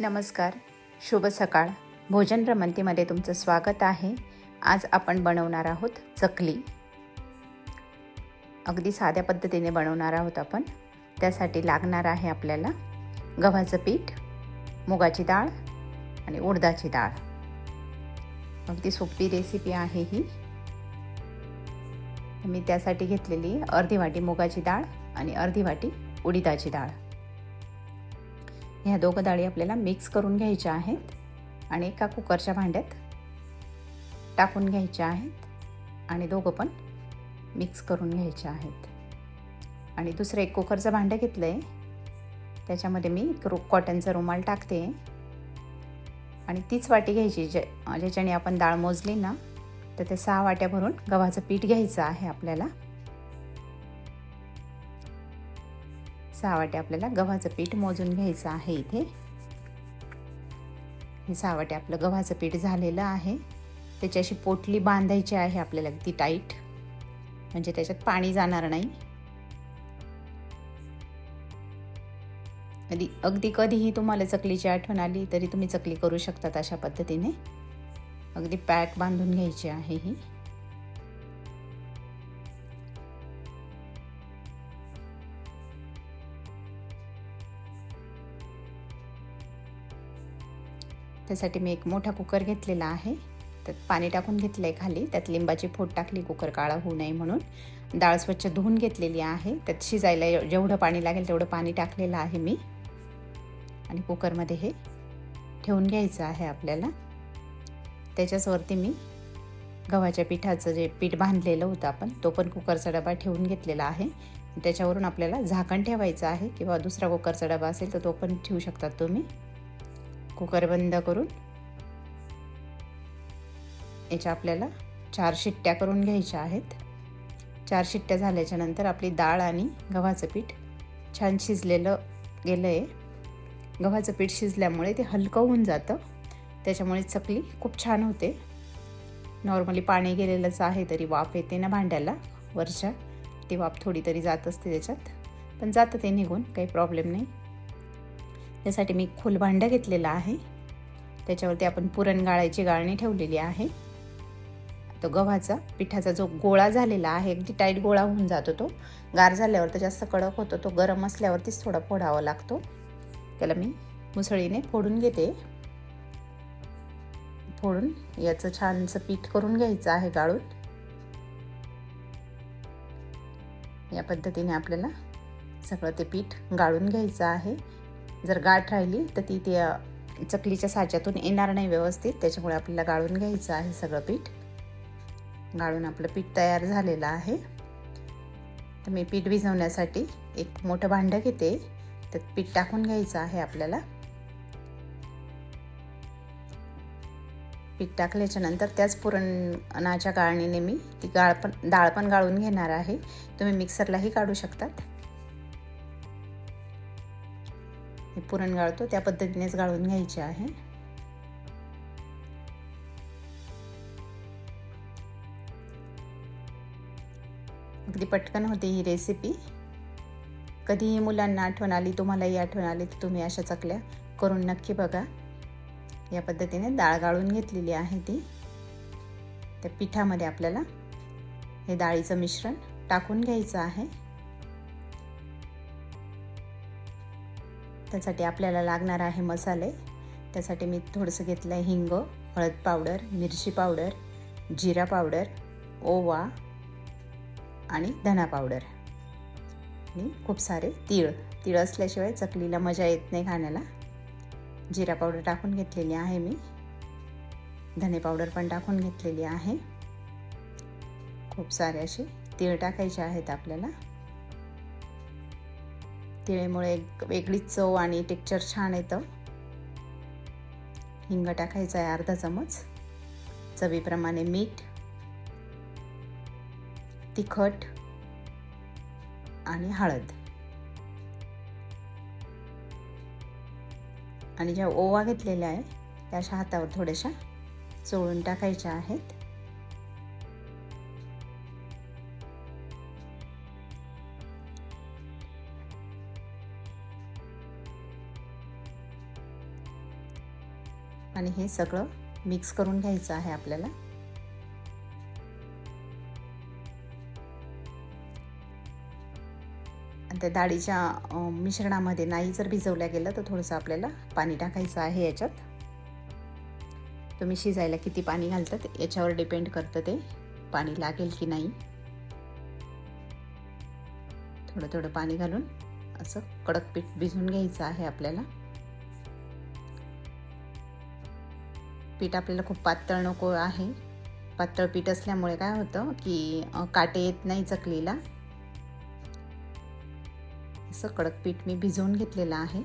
नमस्कार. शुभ सकाळ. भोजन रमंतीमध्ये तुमचं स्वागत आहे. आज आपण बनवणार आहोत चकली. अगदी साध्या पद्धतीने बनवणार आहोत आपण. त्यासाठी लागणार आहे आपल्याला गव्हाचं पीठ मुगाची डाळ आणि उडदाची डाळ. अगदी सोपी रेसिपी आहे ही. मी त्यासाठी घेतलेली अर्धी वाटी मुगाची डाळ आणि अर्धी वाटी उडीदाची डाळ. ह्या दोघं डाळी आपल्याला मिक्स करून घ्यायच्या आहेत. आणि एका कुकरच्या भांड्यात टाकून घ्यायच्या आहेत. आणि दोघं पण मिक्स करून घ्यायच्या आहेत. आणि दुसरं एक कुकरचं भांडं घेतलं आहे त्याच्यामध्ये मी रो कॉटनचा रुमाल टाकते. आणि तीच वाटी घ्यायची जे ज्याच्याने आपण डाळ मोजली ना तर ते सहा वाट्या भरून गव्हाचं पीठ घ्यायचं आहे आपल्याला. सहा वाटे आपल्याला गव्हाचं पीठ मोजून घ्यायचं आहे इथे. हे सहा वाटे आपलं गव्हाचं पीठ झालेलं आहे. त्याच्याशी पोटली बांधायची आहे आपल्याला अगदी टाईट म्हणजे त्याच्यात पाणी जाणार नाही. कधी अगदी कधीही तुम्हाला चकलीची आठवण आली तरी तुम्ही चकली करू शकतात अशा पद्धतीने. अगदी पॅक बांधून घ्यायची आहे ही. त्यासाठी मी एक मोठा कुकर घेतलेला आहे. त्यात पाणी टाकून घेतलं आहे खाली. त्यात लिंबाची फोड टाकली. कुकर काळा होऊ नये म्हणून. डाळ स्वच्छ धुवून घेतलेली आहे. त्यात शिजायला जेवढं पाणी लागेल तेवढं पाणी टाकलेलं आहे मी. आणि कुकरमध्ये हे ठेवून घ्यायचं आहे आपल्याला. त्याच्याचवरती मी गव्हाच्या पिठाचं जे पीठ बांधलेलं होतं आपण तो पण कुकरचा डबा ठेवून घेतलेला आहे. त्याच्यावरून आपल्याला झाकण ठेवायचं आहे किंवा दुसरा कुकरचा डबा असेल तर तो पण ठेवू शकतात तुम्ही. कुकर बंद करून याच्या आपल्याला चार शिट्ट्या करून घ्यायच्या आहेत. चार शिट्ट्या झाल्याच्यानंतर आपली डाळ आणि गव्हाचं पीठ छान शिजलेलं गेलं आहे गव्हाचं पीठ शिजल्यामुळे ते हलकं होऊन जातं. त्याच्यामुळे चकली खूप छान होते. नॉर्मली पाणी गेलेलंच आहे तरी वाफ येते ना भांड्याला. वरच्या ती वाफ थोडी तरी जात असते त्याच्यात. पण जातं ते निघून काही प्रॉब्लेम नाही. त्यासाठी मी खोल भांडं घेतलेलं आहे. त्याच्यावरती आपण पुरण गाळायची गाळणी ठेवलेली आहे. तो गव्हाचा पिठाचा जो गोळा झालेला आहे अगदी टाईट गोळा होऊन जातो तो. गार झाल्यावर तर जास्त कडक होतो तो गरम असल्यावरतीच थोडा फोडावा लागतो. त्याला मी मुसळीने फोडून घेते. फोडून याचं छानसं पीठ करून घ्यायचं आहे गाळून. या पद्धतीने आपल्याला सगळं ते पीठ गाळून घ्यायचं आहे. जर गाठ राहिली तर ती ते चकलीच्या साच्यातून येणार नाही व्यवस्थित. त्याच्यामुळे आपल्याला गाळून घ्यायचं आहे सगळं पीठ. गाळून आपलं पीठ तयार झालेलं आहे. तर मी पीठ भिजवण्यासाठी एक मोठं भांडं घेते. त्यात पीठ टाकून घ्यायचं आहे आपल्याला. पीठ टाकल्याच्या नंतर त्याच पुरणाच्या गाळणीने मी ती गाळ पण डाळ पण गाळून घेणार आहे. तुम्ही मिक्सरलाही काढू शकतात. मी पुरण गाळतो त्या पद्धतीनेच गाळून घ्यायचे आहे. अगदी पटकन होते ही रेसिपी कधीही मुलांना आठवण आली तुम्हालाही आठवण आली तर तुम्ही अशा चकल्या करून नक्की बघा. या पद्धतीने डाळ गाळून घेतलेली आहे ती. त्या पिठामध्ये आपल्याला हे डाळीचं मिश्रण टाकून घ्यायचं आहे. त्यासाठी आपल्याला लागणार आहे मसाले. त्यासाठी मी थोडंसं घेतलं आहे हिंग हळद पावडर मिरची पावडर जिरा पावडर ओवा आणि धना पावडर. आणि खूप सारे तीळ. तीळ असल्याशिवाय चकलीला मजा येत नाही खाण्याला. जिरा पावडर टाकून घेतलेली आहे मी. धने पावडर पण टाकून घेतलेली आहे. खूप सारे असे तीळ टाकायचे आहेत आपल्याला. तिळेमुळे एक वेगळीच चव आणि टेक्चर छान येतं. हिंग टाकायचं आहे अर्धा चमच. चवीप्रमाणे मीठ. तिखट. आणि हळद. आणि ज्या ओवा घेतलेल्या आहे त्या अशा हातावर थोड्याशा चोळून टाकायच्या आहेत. आणि हे सगळं मिक्स करून घ्यायचं आहे आपल्याला. आणि त्या डाळीच्या मिश्रणामध्ये नाही जर भिजवल्या गेलं तर थोडंसं आपल्याला पाणी टाकायचं आहे याच्यात. तुम्ही शिजायला किती पाणी घालतात याच्यावर डिपेंड करतं ते पाणी लागेल की नाही. थोडं थोडं पाणी घालून असं कडक पीठ भिजवून घ्यायचं आहे आपल्याला. पीठ आपल्याला खूप पातळ नको आहे. पातळ पीठ असल्यामुळे काय होतं की काटे येत नाही चकलीला. असं कडक पीठ मी भिजवून घेतलेलं आहे.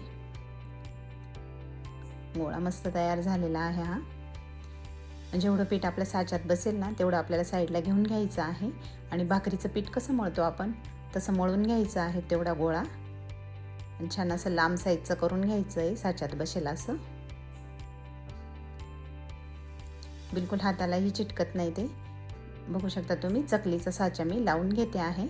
गोळा मस्त तयार झालेला आहे हा. जेवढं पीठ आपल्या साच्यात बसेल ना तेवढं आपल्याला साईडला घेऊन घ्यायचं आहे. आणि भाकरीचं पीठ कसं मळतो आपण तसं मळून घ्यायचं आहे तेवढा गोळा. छान असं लांब साईजचं करून घ्यायचं आहे साच्यात बसेल असं. बिलकुल हातालाही चिटकत नाही ते. बघू शकता तुम्ही चकलीचा साचा मी लावून घेते आहे.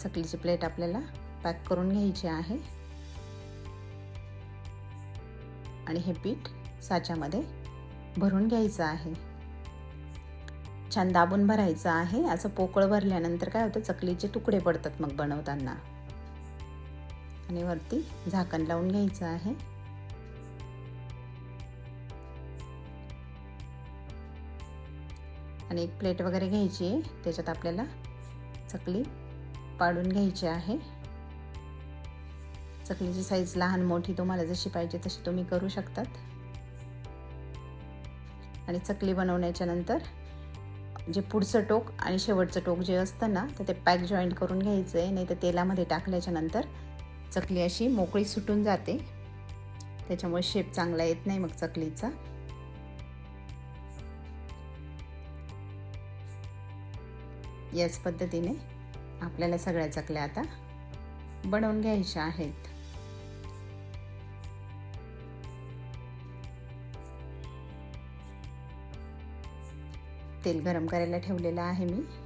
चकलीची प्लेट आपल्याला पॅक करून घ्यायची आहे. आणि हे पीठ साच्यामध्ये भरून घ्यायचं आहे. छान दाबून भरायचं आहे. असं पोकळ भरल्यानंतर काय होतं चकलीचे तुकडे पडतात मग बनवताना. आणि वरती झाकण लावून घ्यायचं आहे. आणि एक प्लेट वगैरे घ्यायची आहे. त्याच्यात आपल्याला चकली पाडून घ्यायची आहे. चकलीची साईज लहान मोठी तुम्हाला जशी पाहिजे तशी तुम्ही करू शकतात. आणि चकली बनवण्याच्या नंतर जे पुढचं टोक आणि शेवटचं टोक जे असतं ना तर ते पॅक जॉईंट करून घ्यायचं आहे नाही तर तेलामध्ये टाकल्याच्या नंतर चकली अशी मोकळी सुटून जाते. त्याच्यामुळे शेप चांगला येत नाही मग चकलीचा. याच पद्धतीने आपल्याला सगळ्या चकल्या आता बनवून घ्यायच्या आहेत. तेल गरम करायला ठेवलेलं आहे मी.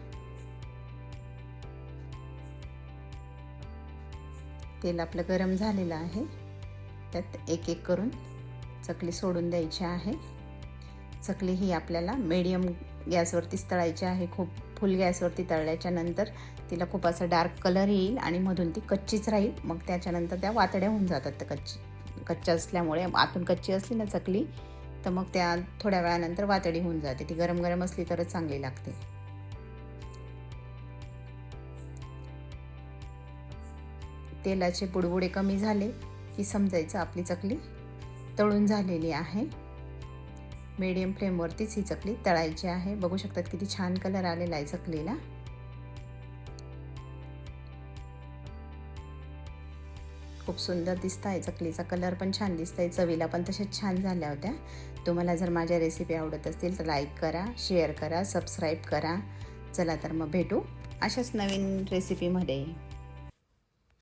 तेल आपलं गरम झालेलं आहे. त्यात एक एक करून चकली सोडून द्यायची आहे. चकली ही आपल्याला मीडियम गॅसवरतीच तळायची आहे. खूप फुल गॅसवरती तळल्याच्या नंतर तिला खूप असं डार्क कलर येईल आणि मधून ती कच्चीच राहील. मग त्याच्यानंतर त्या वातड्या होऊन जातात त्या कच्ची कच्च्या असल्यामुळे. आतून कच्ची असली ना चकली तर मग त्या थोड्या वेळानंतर वातडी होऊन जाते. ती गरम गरम असली तरच चांगली लागते. तेलाचे बुडबुडे कमी झाले की समजायचं आपली चकली तळून झालेली आहे. मीडियम फ्लेमवरतीच ही चकली तळायची आहे. बघू शकतात किती छान कलर आलेला आहे चकलीला. खूप सुंदर दिसत आहे चकलीचा कलर पण छान दिसत आहे चवीला पण तशाच छान झाल्या होत्या. तुम्हाला जर माझ्या रेसिपी आवडत असतील तर लाईक करा शेअर करा सबस्क्राईब करा. चला तर मग भेटू अशाच नवीन रेसिपीमध्ये